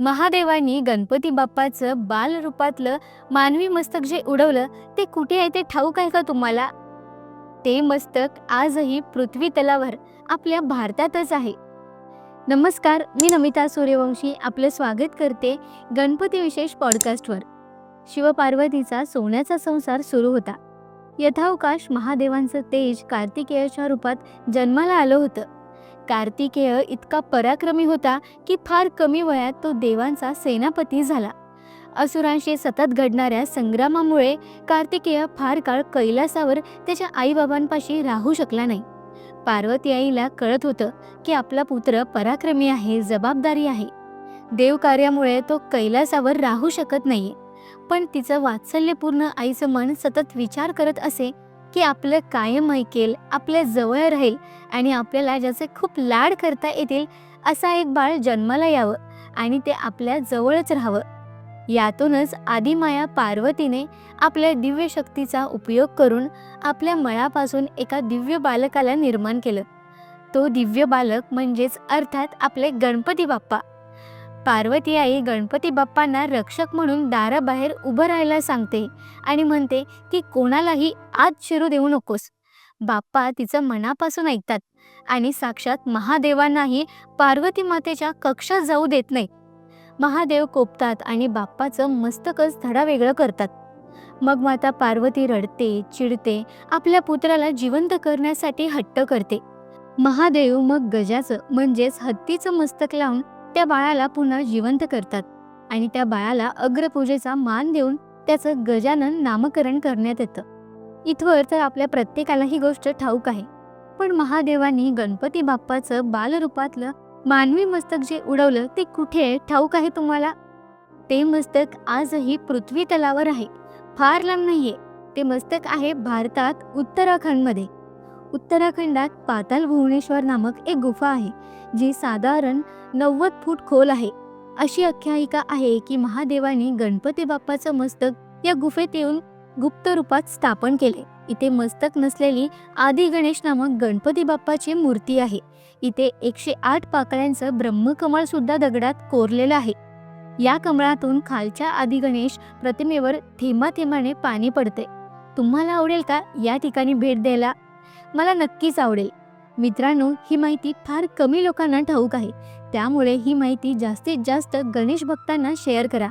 महादेवानी गणपती बाप्पाचं बाल रूपातलं मानवी मस्तक जे उडवलं ते कुठे आहे ते ठाऊक आहे का तुम्हाला? ते मस्तक आजही पृथ्वी तलावर आपल्या भारतातच आहे. नमस्कार मी नमिता सूर्यवंशी आपलं स्वागत करते गणपती विशेष पॉडकास्टवर. शिवपार्वतीचा सोन्याचा संसार सुरू होता. यथावकाश महादेवांचं तेज कार्तिकेयाच्या रूपात जन्माला आलं होतं. कार्तिकेय इतका पराक्रमी होता की फार कमी वयात तो देवांचा सेनापती झाला. असुरांशी सतत घडणाऱ्या संग्रामामुळे कार्तिकेय फार काळ कैलासावर त्याच्या आईबाबांपाशी राहू शकला नाही. पार्वती आईला कळत होतं की आपला पुत्र पराक्रमी आहे जबाबदारी आहे. देवकार्यामुळे तो कैलासावर राहू शकत नाही पण तिचं वात्सल्यपूर्ण आईचं मन सतत विचार करत असे की आपलं कायम ऐकेल आपल्या जवळ राहील आणि आपल्याला ज्याचे खूप लाड करता येतील असा एक बाळ जन्माला यावं आणि ते आपल्या जवळच राहावं. यातूनच आदिमाया पार्वतीने आपल्या दिव्य शक्तीचा उपयोग करून आपल्या मळापासून एका दिव्य बालकाला निर्माण केलं. तो दिव्य बालक म्हणजेच अर्थात आपले गणपती बाप्पा. पार्वती आई गणपती बाप्पांना रक्षक म्हणून दाराबाहेर उभं राहायला सांगते आणि म्हणते की कोणालाही आत शिरू देऊ नकोस. बाप्पा तिचं मनापासून ऐकतात आणि साक्षात महादेवांनाही पार्वती मातेच्या कक्षात जाऊ देत नाही महादेव कोपतात आणि बाप्पाचं मस्तकच धडा वेगळं करतात. मग माता पार्वती रडते चिडते आपल्या पुत्राला जिवंत करण्यासाठी हट्ट करते. महादेव मग गजाचं म्हणजेच हत्तीचं मस्तक लावून त्या बाळाला पुन्हा जिवंत करतात आणि त्या बाळाला अग्रपूजेचा मान देऊन त्याचं गजानन नामकरण करण्यात येतं. इथवर तर आपल्या प्रत्येकाला ही गोष्ट ठाऊक आहे. पण महादेवांनी गणपती बाप्पाचं बालरूपातलं मानवी मस्तक जे उडवलं ते कुठे आहे? ठाऊक आहे तुम्हाला? ते मस्तक आजही पृथ्वी तलावर आहे. फार लांब नाहीये. ते मस्तक आहे भारतात उत्तराखंडमध्ये. उत्तराखंडात पाताल भुवनेश्वर नामक एक गुफा आहे जी साधारण नव्वद फूट खोल आहे. अशी आख्यायिका आहे की महादेवाने गणपती बाप्पाचं मस्तक या गुफेत येऊन गुप्त रूपात स्थापन केले. इथे मस्तक नसलेली आदी गणेश नामक गणपती बाप्पाची मूर्ती आहे. इथे एकशे आठ पाकळ्यांचं ब्रह्मकमळ सुद्धा दगडात कोरलेलं आहे. या कमळातून खालच्या आदी गणेश प्रतिमेवर थेंबा थेंबाने पाणी पडते. तुम्हाला आवडेल का या ठिकाणी भेट द्यायला? मला नक्कीच आवडेल. मित्रांनो ही माहिती फार कमी लोकांना ठाऊक आहे. त्यामुळे ही माहिती जास्तीत जास्त गणेश भक्तांना शेअर करा.